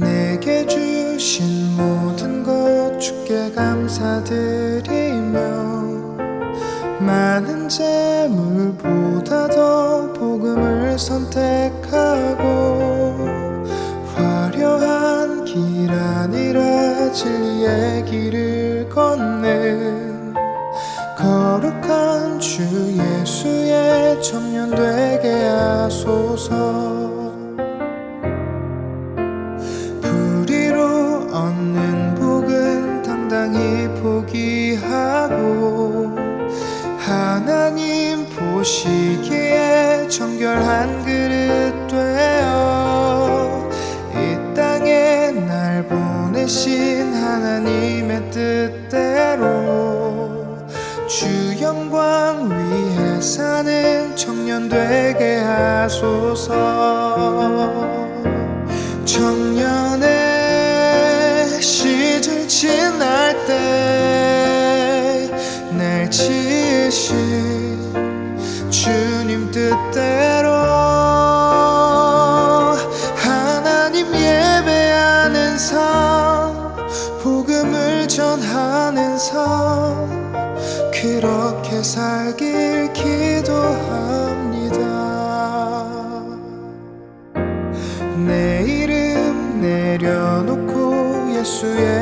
내게 주신 모든 것 주께 감사드리며 많은 재물보다 더 복음을 선택하고 화려한 길 아니라 진리의 길을 걷는 거룩한 주 예수의 청년되게 하소서. 당당히 포기하고 하나님 보시기에 정결한 그릇 되어 이 땅에 날 보내신 하나님의 뜻대로 주 영광 위에 사는 청년 되게 하소서. 청년의 시절 지날 주님 뜻대로 하나님 예배하는 삶 복음을 전하는 삶 그렇게 살길 기도합니다. 내 이름 내려놓고 예수의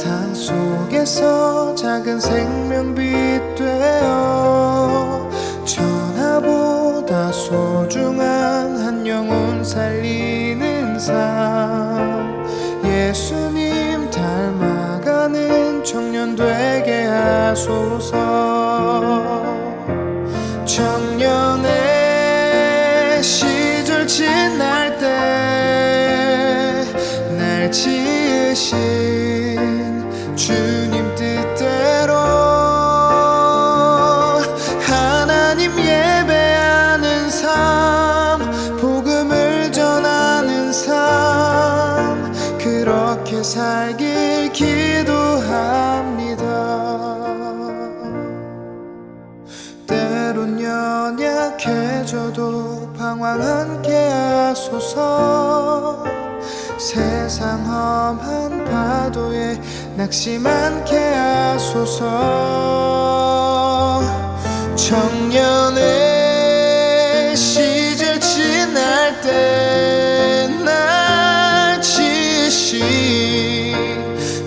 세상 속에서 작은 생명빛 되어 전하보다 소중한 한 영혼 살리는 삶. 예수님 닮아가는 청년 되게 하소서. 청년의 시절 지날 때 날 지으신 주님 뜻대로 하나님 예배하는 삶 복음을 전하는 삶 그렇게 살길 기도합니다. 때론 연약해져도 방황 않게 하소서 세상 험한 파도에 낙심 않게 하소서. 청년의 시절 지날 때날 지으신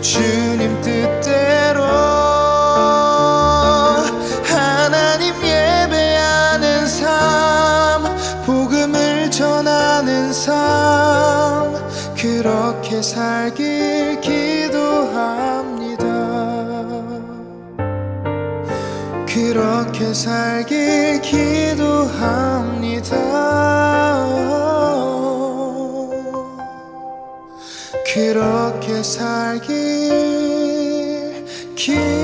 주님 뜻대로 하나님 예배하는 삶 복음을 전하는 삶 그렇게 살길 기도합니다. 그렇게 살길 기도합니다. 그렇게 살길 기도합니다